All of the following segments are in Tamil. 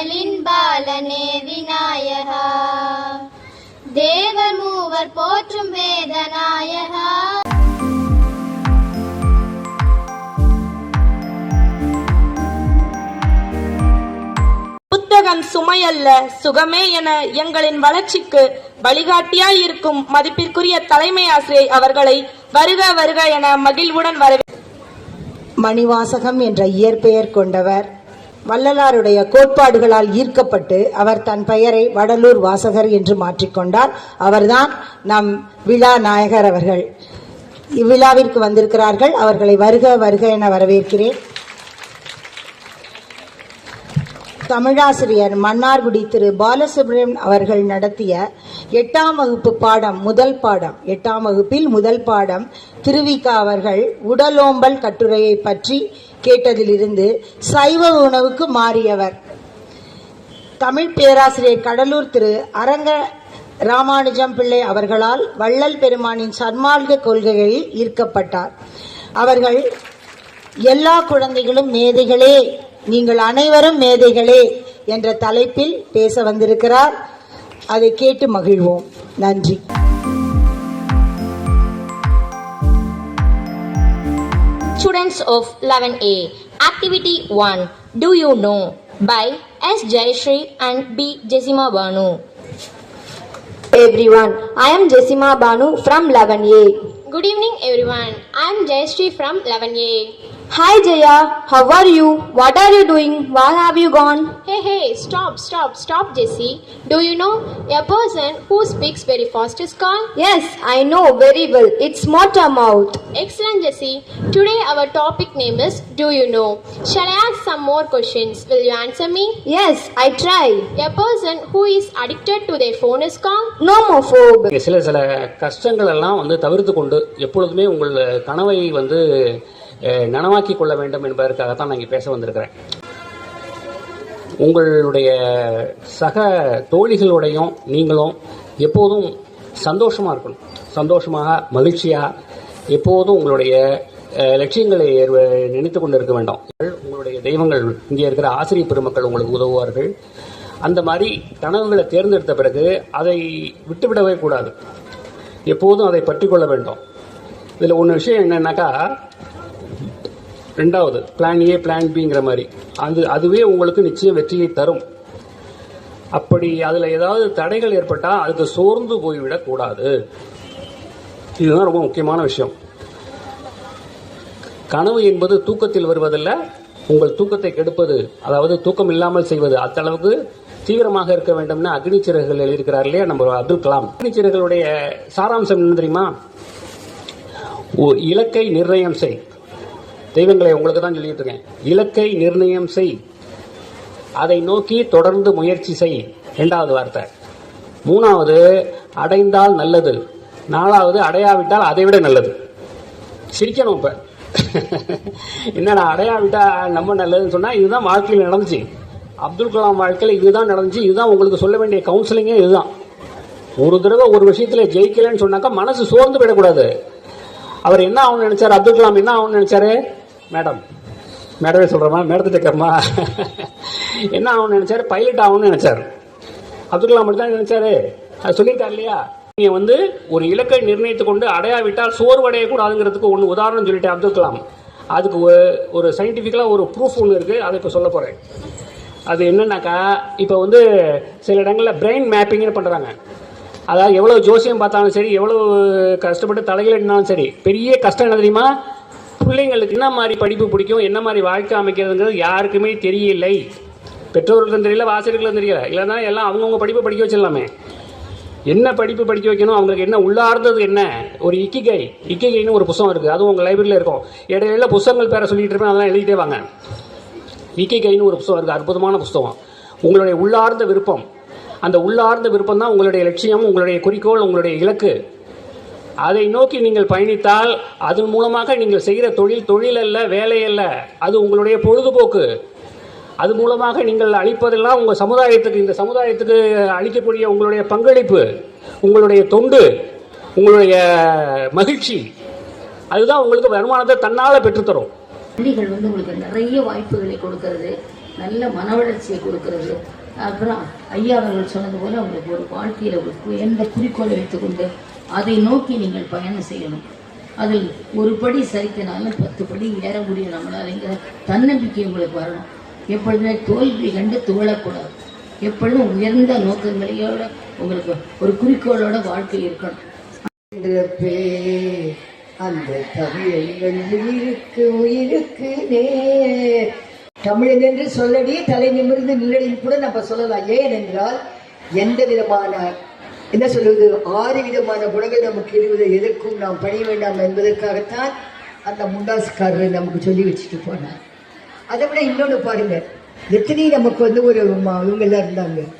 அருளின் பாலனே விநாயகா. தேவர் மூவர் போற்றும் வேதநாயகா. புத்தகம் சுமையல்ல சுகமே என எங்களின் வளர்ச்சிக்கு வழிகாட்டியாய் இருக்கும் மதிப்பிற்குரிய தலைமை ஆசிரியை அவர்களை வருக வருக என மகிழ்வுடன் வரவே மணிவாசகம் என்ற இயற்பெயர் கொண்டவர் வள்ளலாருடைய கோட்பாடுகளால் ஈர்க்கப்பட்டு அவர் தன் பெயரை வடலூர் வாசகர் என்று மாற்றிக்கொண்டார். அவர்தான் நம் விழா நாயகர் அவர்கள். இவ்விழாவிற்கு வந்திருக்கிறார்கள். அவர்களை வருக வருக என வரவேற்கிறேன். தமிழாசிரியர் மன்னார்குடி திரு பாலசுப்ரமணியன் அவர்கள் நடத்திய எட்டாம் வகுப்பு பாடம் முதல் பாடம் எட்டாம் வகுப்பில் முதல் பாடம் திருவிக்கா அவர்கள் உடலோம்பல் கட்டுரையை பற்றி கேட்டதிலிருந்து சைவ உணவுக்கு மாறியவர். தமிழ் பேராசிரியர் கடலூர் திரு அரங்க ராமானுஜம் பிள்ளை அவர்களால் வள்ளல் பெருமானின் சன்மார்க்க கொள்கைகளில் ஈர்க்கப்பட்டார். அவர்கள் எல்லா குழந்தைகளும் மேதைகளே நீங்கள் அனைவரும் மேதைகளே என்ற தலைப்பில் பேச வந்திருக்கிறார் அதை கேட்டு மகிழ்வோம் நன்றி Students of 11A, Activity 1 Do You Know? by S. Jayashree and B. Jessima Banu. everyone. I am Jessima Banu from 11A. Good evening, everyone. I am Jayashree from 11A. Hi Jaya, how are you? What are you doing? Where have you gone? Hey, hey, stop, stop, stop, Jessie. Do you know a person who speaks very fast is called? Yes, I know very well. It's Motta Mouth. Excellent, Jessie. Today our topic name is Do You Know? Shall I ask some more questions? Will you answer me? Yes, I try. A person who is addicted to their phone is called? Nomophobe. நீங்க சில சில கஷ்டங்கள் எல்லாம் வந்து தவிர்த்து கொண்டு எப்பொழுதுமே உங்கள் கனவை வந்து நனவாக்கி கொள்ள வேண்டும் என்பதற்காகத்தான் நான் இங்கே பேச வந்திருக்கிறேன். உங்களுடைய சக தோழிகளுடையும் நீங்களும் எப்போதும் சந்தோஷமாக இருக்கணும். சந்தோஷமாக மகிழ்ச்சியாக எப்போதும் உங்களுடைய லட்சியங்களை நினைத்து கொண்டு இருக்க வேண்டாம். உங்களுடைய தெய்வங்கள் இங்கே இருக்கிற ஆசிரியர் பெருமக்கள் உங்களுக்கு உதவுவார்கள். அந்த மாதிரி கனவுகளை தேர்ந்தெடுத்த பிறகு அதை விட்டுவிடவே கூடாது. எப்போதும் அதை பற்றி கொள்ள வேண்டும். இதில் ஒன்று விஷயம் என்னன்னாக்கா ரெண்டாவது பிளான் ஏ பிளான் பிங்கிற மாதிரி. அது அதுவே உங்களுக்கு நிச்சயம் வெற்றியை தரும். அப்படி அதில் ஏதாவது தடைகள் ஏற்பட்டால் அதுக்கு சோர்ந்து போய்விடக்கூடாது இதுதான் ரொம்ப முக்கியமான விஷயம். கனவு என்பது தூக்கத்தில் வருவதல்ல உங்கள் தூக்கத்தை கெடுப்பது அதாவது தூக்கம் இல்லாமல் செய்வது. அத்தளவுக்கு தீவிரமாக இருக்க வேண்டும்னு அக்னிச்சிறகுகள் எழுதியிருக்கிறார் இல்லையா? நம்ம அப்துல் கலாம் அக்னி சாராம்சம் என்ன தெரியுமா? ஓ- இலக்கை நிர்ணயம் செய். தெய்வங்களை உங்களுக்கு தான் சொல்லிட்டு இருக்கேன். இலக்கை நிர்ணயம் செய். அதை நோக்கி தொடர்ந்து முயற்சி செய். ரெண்டாவது வார்த்தை. மூணாவது அடைந்தால் நல்லது. நாலாவது அடையாவிட்டால் அதை விட நல்லது. சிரிக்கணும் இப்போ. என்னடா அடையாவிட்டா நம்ம நல்லதுன்னு சொன்னால் இதுதான் வாழ்க்கையில் நடந்துச்சு. அப்துல் கலாம் வாழ்க்கையில் இதுதான் நடந்துச்சு. இதுதான் உங்களுக்கு சொல்ல வேண்டிய கவுன்சிலிங்கே இதுதான். ஒரு தடவை ஒரு விஷயத்தில் ஜெயிக்கலன்னு சொன்னாக்கா மனசு சோர்ந்து விடக்கூடாது அவர் என்ன ஆகணும்னு நினைச்சார்? அப்துல் கலாம் என்ன ஆகணும்னு நினைச்சாரு? மேடம். மேடமே சொல்றமா மேடத்தை கேட்கறமா என்ன ஆகணும்னு நினச்சாரு? பைலட் ஆகணும்னு நினச்சாரு. அப்துல் கலாம் மட்டும் தான் நினச்சாரு. அது சொல்லியிருக்காரு இல்லையா? நீங்கள் வந்து ஒரு இலக்கை நிர்ணயித்து கொண்டு அடையாவிட்டால் சோர்வடைய கூடாதுங்கிறதுக்கு ஒன்று உதாரணம் சொல்லிட்டேன் அப்துல் கலாம். அதுக்கு ஒரு- ஒரு சயின்டிஃபிக்கலாக ஒரு ப்ரூஃப் ஒன்று இருக்குது அதை இப்போ சொல்ல போகிறேன் அது என்னன்னாக்கா இப்போ வந்து சில இடங்களில் பிரெயின் மேப்பிங்னு பண்ணுறாங்க அதாவது எவ்வளோ ஜோசியம் பார்த்தாலும் சரி எவ்வளோ கஷ்டப்பட்டு தலைகளினாலும் சரி பெரிய கஷ்டம் என்ன தெரியுமா? பிள்ளைங்களுக்கு என்ன மாதிரி படிப்பு பிடிக்கும் என்ன மாதிரி வாழ்க்கை அமைக்கிறதுங்கிறது யாருக்குமே தெரியலை. பெற்றோர்களுக்கும் தெரியல ஆசிரியர்களுக்கும் தெரியல. இல்லைன்னா எல்லாம் அவங்கவுங்க படிப்பை படிக்க வச்சிடலாமே. என்ன படிப்பு படிக்க வைக்கணும் அவங்களுக்கு என்ன உள்ளார்ந்தது என்ன? ஒரு இக்கிகை. இக்கிகைன்னு ஒரு புத்தகம் இருக்குது அதுவும் உங்கள் லைப்ரரியில் இருக்கும். இடையில புத்தகங்கள் பேரை சொல்லிட்டு இருப்பேன் அதெல்லாம் எழுதிட்டே வாங்க. இக்கிகைன்னு ஒரு புத்தகம் இருக்குது அற்புதமான புத்தகம் உங்களுடைய உள்ளார்ந்த விருப்பம். அந்த உள்ளார்ந்த விருப்பம் தான் உங்களுடைய லட்சியம் உங்களுடைய குறிக்கோள் உங்களுடைய இலக்கு. அதை நோக்கி நீங்கள் பயணித்தால் அதன் மூலமாக நீங்கள் செய்கிற தொழில் தொழில் அல்ல வேலை அல்ல அது உங்களுடைய பொழுதுபோக்கு. அது மூலமாக நீங்கள் அளிப்பதெல்லாம் உங்கள் சமுதாயத்துக்கு இந்த சமுதாயத்துக்கு அளிக்கக்கூடிய உங்களுடைய பங்களிப்பு உங்களுடைய தொண்டு உங்களுடைய மகிழ்ச்சி. அதுதான் உங்களுக்கு வருமானத்தை தன்னால் பெற்றுத்தரும். பள்ளிகள் வந்து உங்களுக்கு நிறைய வாய்ப்புகளை கொடுக்கறது நல்ல மன வளர்ச்சியை கொடுக்கறது. அப்புறம் ஐயா அவர்கள் சொன்னது போல உங்களுக்கு ஒரு வாழ்க்கையில் ஒரு எந்த குறிக்கோளை வைத்துக்கொண்டு அதை நோக்கி நீங்கள் பயணம் செய்யணும். அதில் ஒரு படி சரித்தினாலும் பத்து படி ஏற முடியும் நம்மளாலங்கிற தன்னம்பிக்கை உங்களுக்கு வரணும். எப்பொழுதுமே தோல்வி கண்டு துவளக்கூடாது. எப்பொழுதும் உயர்ந்த நோக்கங்களையோட உங்களுக்கு ஒரு குறிக்கோளோட வாழ்க்கை இருக்கணும். அந்த தமிழங்கள் உயிருக்கு நேர். தமிழன் என்று சொல்லடி தலை நிமிர்ந்து நில்லடின்னு கூட நம்ம சொல்லலாம். ஏன் என்றால் எந்த விதமான என்ன சொல்வது? ஆறு விதமான குணங்கள் நமக்கு இருவது எதற்கும் நாம் பணிய வேண்டாம் என்பதற்காகத்தான் அந்த முண்டாசுக்காரர் நமக்கு சொல்லி வச்சுட்டு போனார். அதை விட இன்னொன்று பாருங்க. எத்தனை நமக்கு வந்து ஒரு ம- இவங்கெல்லாம் இருந்தாங்க.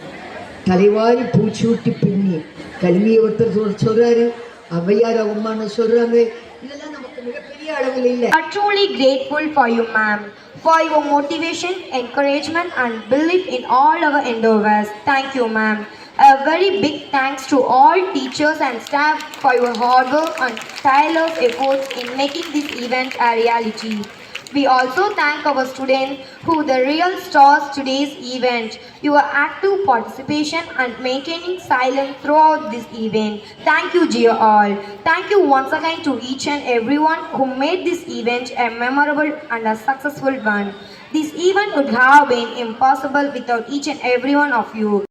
தலைவாரி பூச்சூட்டி பின்னி. கல்வியை ஒருத்தர் சொல்றாரு. ஔவையார் அம்மான்னு சொல்றாங்க. இதெல்லாம் நமக்கு மிகப்பெரிய அளவில் இல்லை. Are truly grateful for you, ma'am, for your motivation, encouragement, and belief in all our endeavors. Thank you, ma'am. A very big thanks to all teachers and staff for your hard work and tireless efforts in making this event a reality. We also thank our students who the real stars today's event. Your active participation and maintaining silence throughout this event. Thank you, dear all. Thank you once again to each and everyone who made this event a memorable and a successful one. This event would have been impossible without each and every one of you.